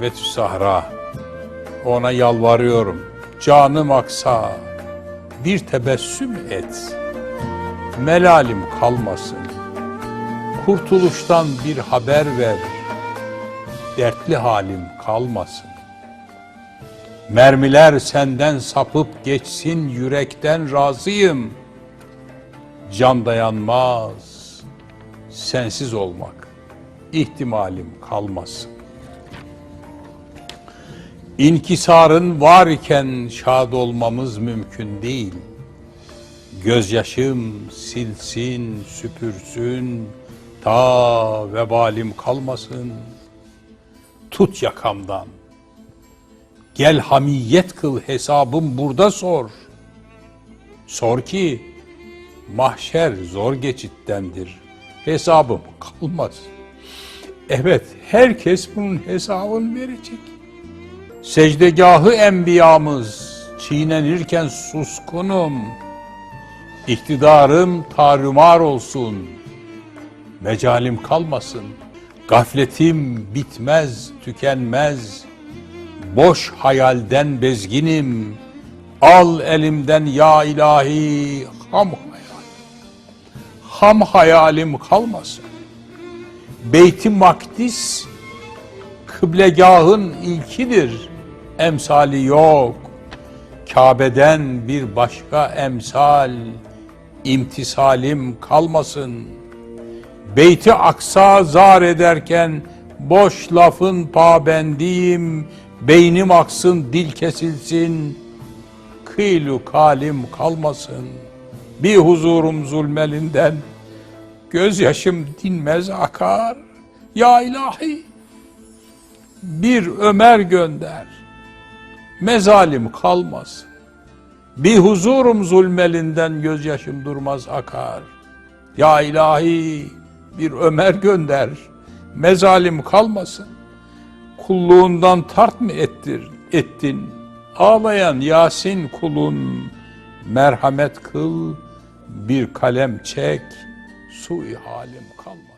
Betü Sahra. Ona yalvarıyorum. Canım aksa bir tebessüm et. Melalim kalmasın. Kurtuluştan bir haber ver. Dertli halim kalmasın. Mermiler senden sapıp geçsin yürekten razıyım. Can dayanmaz. Sensiz olmak ihtimalim kalmasın. İnkisarın var iken şad olmamız mümkün değil. Gözyaşım silsin, süpürsün, ta vebalim kalmasın. Tut yakamdan. Gel hamiyet kıl hesabım burada sor. Sor ki mahşer zor geçittendir. Hesabım kalmaz. Evet herkes bunun hesabını verecek. Secdegahı enbiyamız çiğnenirken suskunum. İktidarım tarumar olsun. Mecalim kalmasın. Gafletim bitmez, tükenmez. Boş hayalden bezginim. Al elimden ya ilahi ham hayal. Ham hayalim kalmasın. Beyt-i Makdis kıblegahın ilkidir. Emsali yok. Kabe'den bir başka emsal imtisalim kalmasın. Beyti Aksa zar ederken boş lafın pabendiyim. Beynim aksın, dil kesilsin. Kıylu kalim kalmasın. Bir huzurum zulmelinden gözyaşım dinmez akar. Ya ilahi bir Ömer gönder. Mezalim kalmasın. Bir huzurum zulmelinden gözyaşım durmaz akar. Ya ilahi bir Ömer gönder. Mezalim kalmasın. Kulluğundan tart mı ettir, ettin? Ağlayan Yasin kulun merhamet kıl, bir kalem çek, sui halim kalmasın.